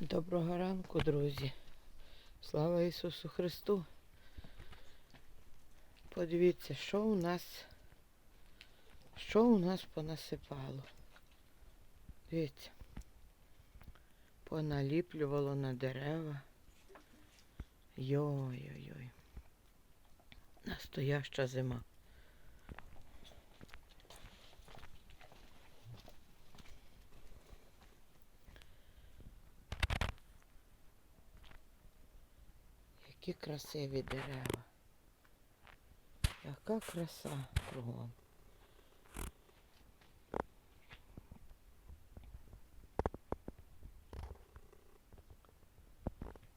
Доброго ранку, друзі. Слава Ісусу Христу. Подивіться, що у нас, що у нас понасипало. Дивіться. Поналіплювало на дерева. Йой-йой-йой. Настояща зима. Які красиві дерева. Яка краса кругом.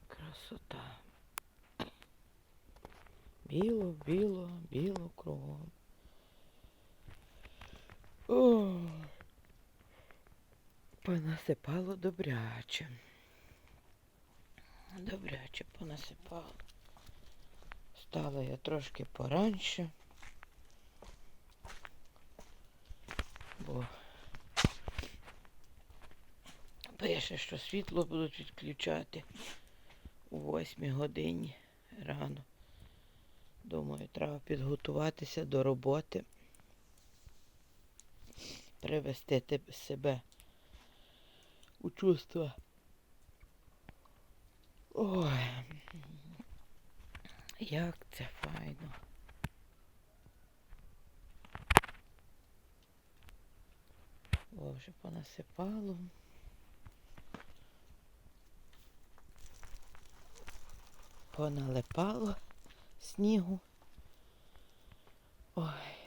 Красота. Біло, біло, біло кругом. Ой. Понасипало добряче. Добряче понасипало. Стала я трошки пораньше. Бо пише, що світло будуть відключати у 8 годині рано. Думаю, треба підготуватися до роботи. Привести себе у чувство. Ой, як це файно. О, вже понасипало. Поналипало снігу. Ой.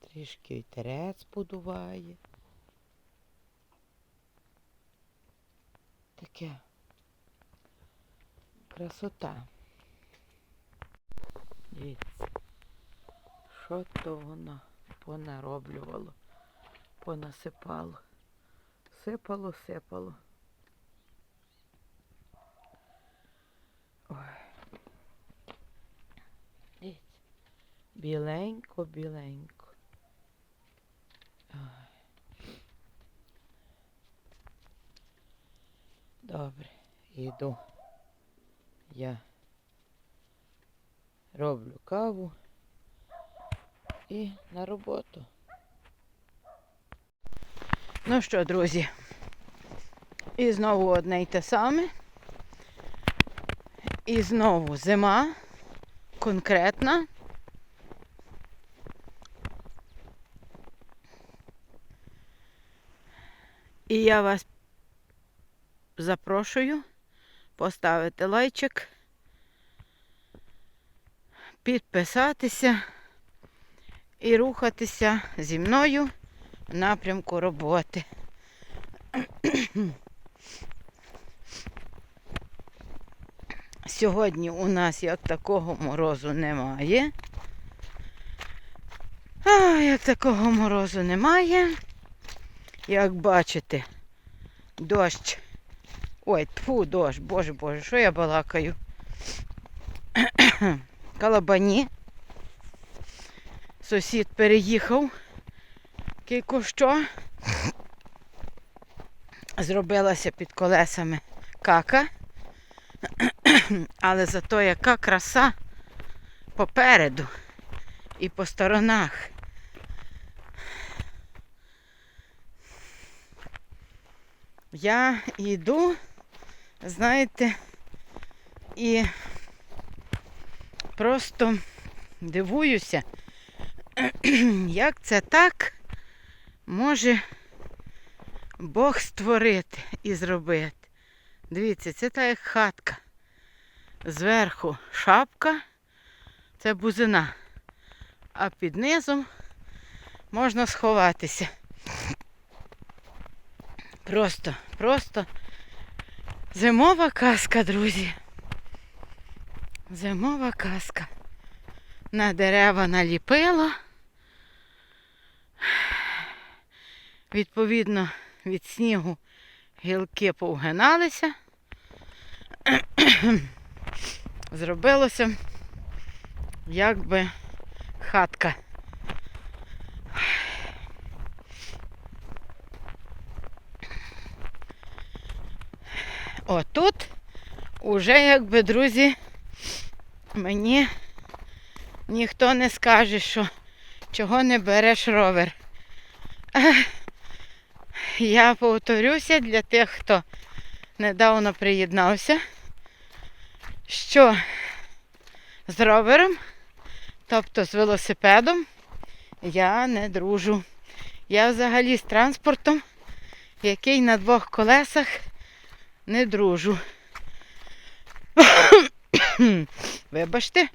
Трішки вітерець подуває. Таке красота. Дивіться, що то воно понароблювало, понасипало. Сипало, сипало. Ой. Дивіться. Біленько, Добре, йду. Я роблю каву і на роботу. Ну що, друзі, і знову одне й те саме. І знову зима конкретна. І я вас запрошую поставити лайчик, підписатися і рухатися зі мною в напрямку роботи. Сьогодні у нас як такого морозу немає. А, як такого морозу немає. Як бачите, дощ. Ой, тфу, дощ, боже боже, що я балакаю? Калабані. Сусід переїхав. Кілько що. Зробилася під колесами кака. Але зато яка краса попереду і по сторонах. Я йду, знаєте, і просто дивуюся, як це так може Бог створити і зробити. Дивіться, це та як хатка. Зверху шапка, це бузина, а під низом можна сховатися. Просто, просто зимова казка, друзі. Зимова казка. На дерева наліпило. Відповідно, від снігу гілки повгиналися. Зробилося якби хатка. Отут уже, якби, друзі, мені ніхто не скаже, що чого не береш ровер. Я повторюся для тих, хто недавно приєднався, що з ровером, тобто з велосипедом, я не дружу. Я взагалі з транспортом, який на двох колесах не дружу. Вибачте,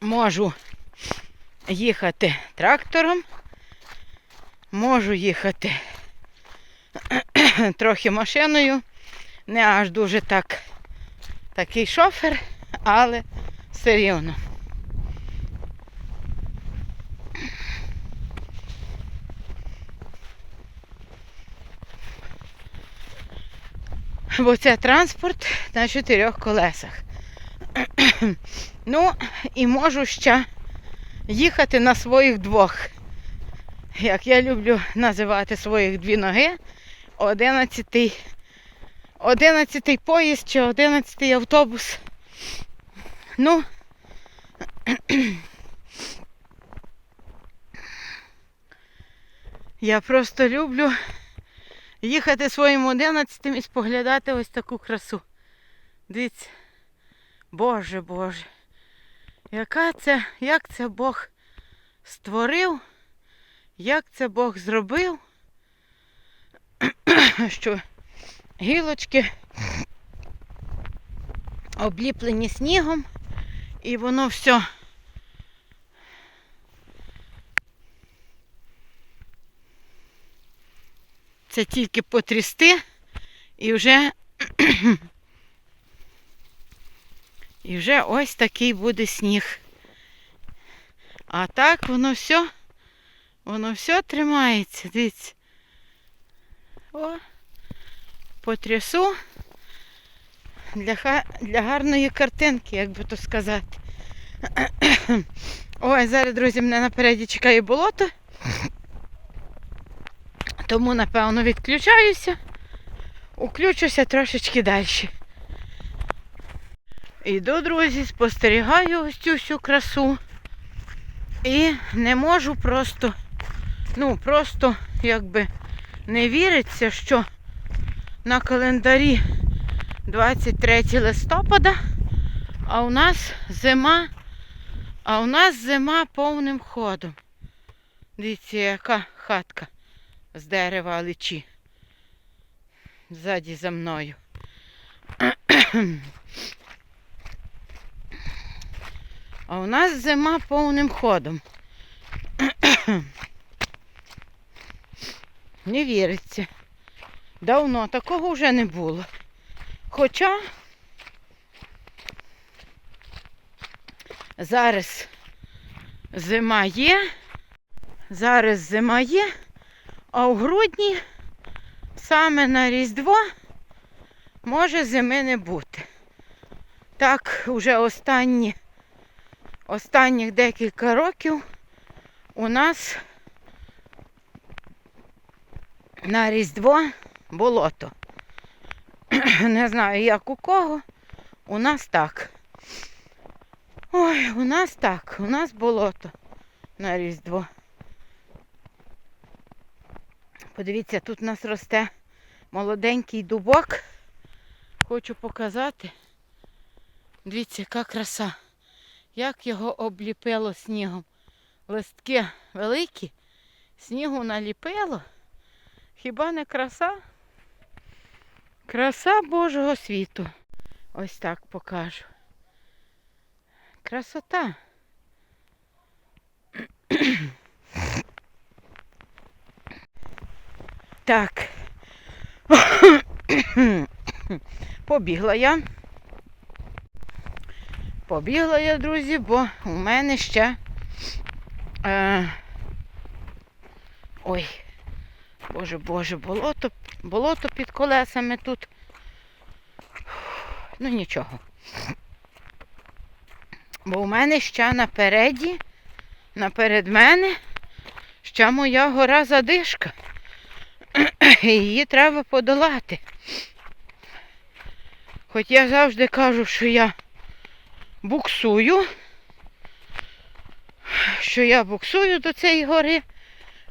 можу їхати трактором, можу їхати трохи машиною, не аж дуже так такий шофер, але все рівно. Бо це транспорт на чотирьох колесах. Ну, і можу ще їхати на своїх двох. Як я люблю називати своїх дві ноги, одинадцятий, одинадцятий поїзд чи одинадцятий автобус. Ну, я просто люблю їхати своїм одинадцятим і споглядати ось таку красу. Дивіться. Боже Боже. Яка це, як це Бог створив, як це Бог зробив, що гілочки обліплені снігом, і воно все. Це тільки потрясти і вже і вже ось такий буде сніг. А так воно все, воно все тримається, дивіться. О, потрясу для, для гарної картинки, як би то сказати. Ой, зараз, друзі, мене напереді чекає болото. Тому, напевно, відключаюся. Уключуся трошечки далі. Іду, друзі, спостерігаю ось цю всю красу. І не можу просто, ну, просто якби не віриться, що на календарі 23 листопада, а у нас зима, а у нас зима повним ходом. Дивіться, яка хатка з дерева личі. Ззаді за мною. А у нас зима повним ходом. Не віриться. Давно такого вже не було. Хоча зараз зима є, зараз зима є, а в грудні саме на Різдво може зими не бути. Так, вже останні останніх декілька років у нас на Різдво болото. Не знаю, як у кого. У нас так. Ой, у нас так, у нас болото на Різдво. Подивіться, тут у нас росте молоденький дубок. Хочу показати. Дивіться, яка краса. Як його обліпило снігом. Листки великі, снігу наліпило. Хіба не краса? Краса Божого світу. Ось так покажу. Красота. Так. Побігла я. Побігла я, друзі, бо у мене ще. Е, ой, боже, боже, болото, болото під колесами тут. Ну нічого. Бо у мене ще напереді, наперед мене, ще моя гора задишка. Її треба подолати. Хоч я завжди кажу, що я буксую, що я буксую до цієї гори,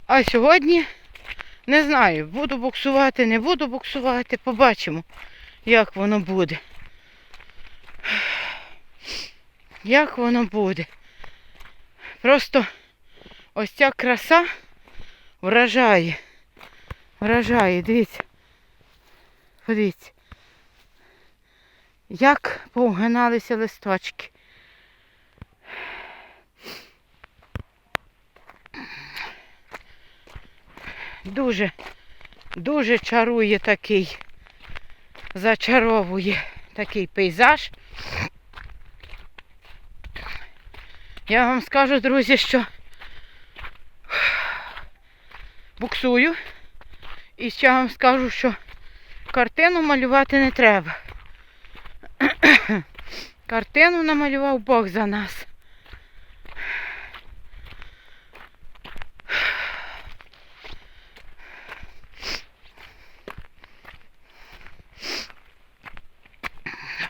а сьогодні не знаю, буду буксувати, не буду буксувати, побачимо, як воно буде. Як воно буде. Просто ось ця краса вражає. Вражає, дивіться. Подивіться. Як повгиналися листочки. Дуже, дуже чарує такий, зачаровує такий пейзаж. Я вам скажу, друзі, що буксую. І ще вам скажу, що картину малювати не треба. Картину намалював Бог за нас.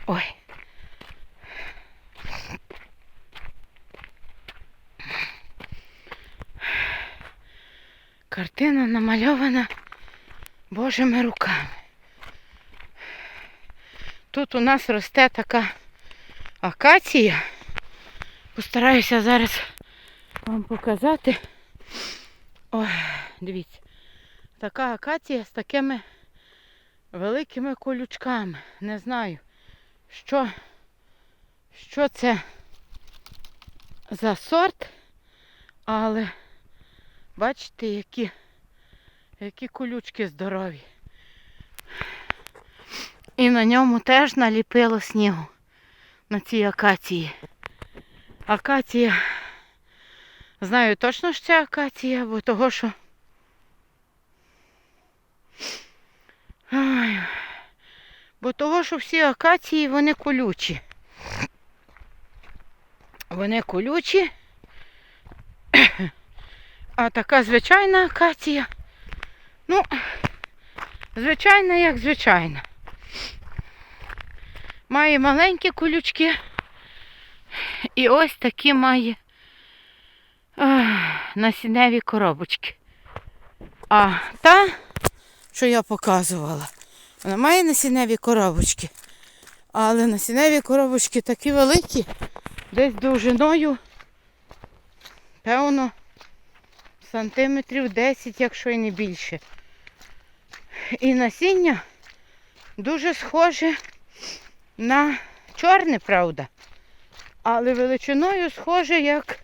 Ой. Картина намальована Божими руками. Тут у нас росте така акація. Постараюся зараз вам показати. Ой, дивіться. Така акація з такими великими колючками. Не знаю, що, що це за сорт, але бачите, які, які колючки здорові. І на ньому теж наліпило снігу на цій акації. Акація. Знаю точно, що це акація, бо того, що. Ой. Бо того, що всі акації, вони колючі. Вони колючі. А така звичайна акація. Ну, звичайна, як звичайна. Має маленькі колючки. І ось такі має ах, насінневі коробочки. А та, що я показувала, вона має насінневі коробочки. Але насінневі коробочки такі великі, десь довжиною, певно, сантиметрів 10, якщо і не більше. І насіння дуже схоже на чорне, правда. Але величиною схоже, як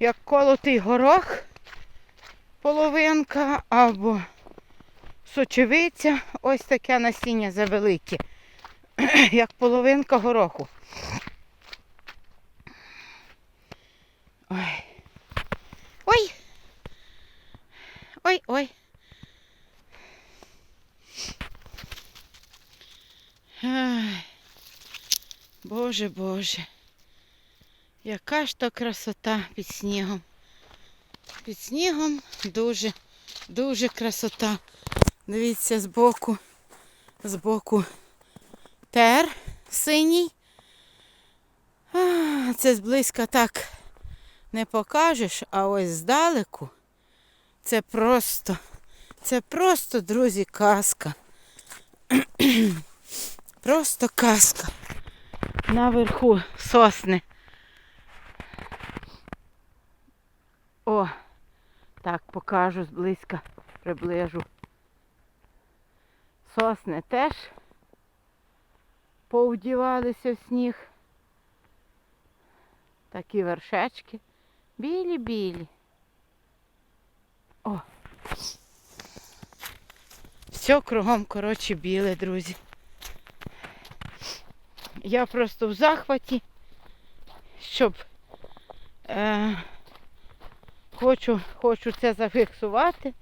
як колотий горох, половинка або сочевиця. Ось таке насіння завелике, як половинка гороху. Ой. Ой. Ой, ой. Боже, Боже. Яка ж то красота під снігом. Під снігом дуже, дуже красота. Дивіться, збоку, збоку тер синій. А, це зблизька так не покажеш, а ось здалеку. Це просто, це просто, друзі, казка. Просто казка. Наверху сосни. О, так покажу зблизька, приближу. Сосни теж повдівалися в сніг. Такі вершечки. Білі-білі. О. Все кругом, коротше, біле, друзі. Я просто в захваті, щоб е, хочу, хочу це зафіксувати.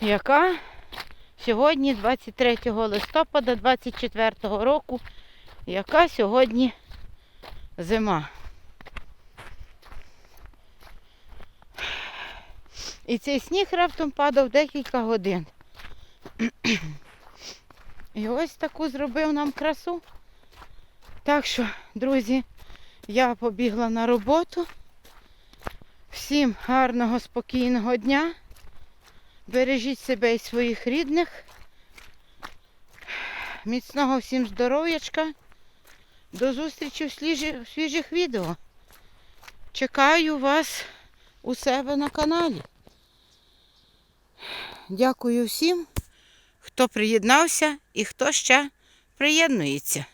Яка сьогодні, 23 листопада 24 року, яка сьогодні зима. І цей сніг раптом падав декілька годин. І ось таку зробив нам красу. Так що, друзі, я побігла на роботу. Всім гарного, спокійного дня. Бережіть себе і своїх рідних. Міцного всім здоров'ячка. До зустрічі в свіжих відео. Чекаю вас у себе на каналі. Дякую всім, хто приєднався і хто ще приєднується.